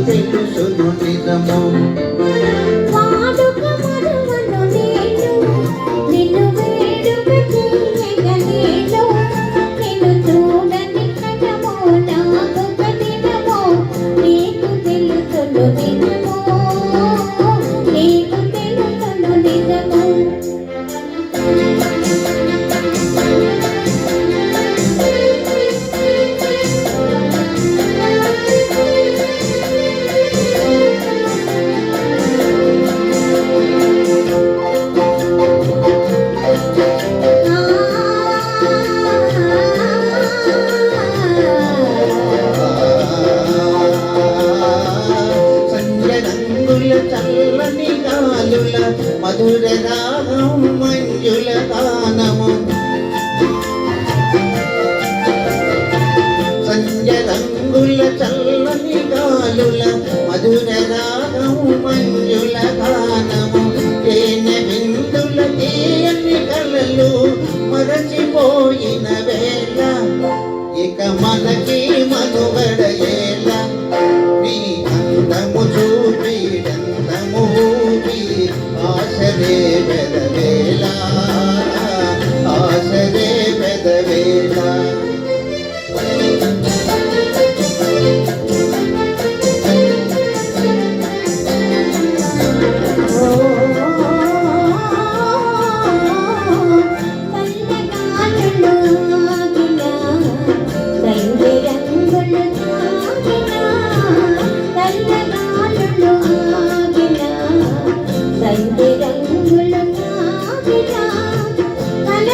తెలుసును నిజము మనకి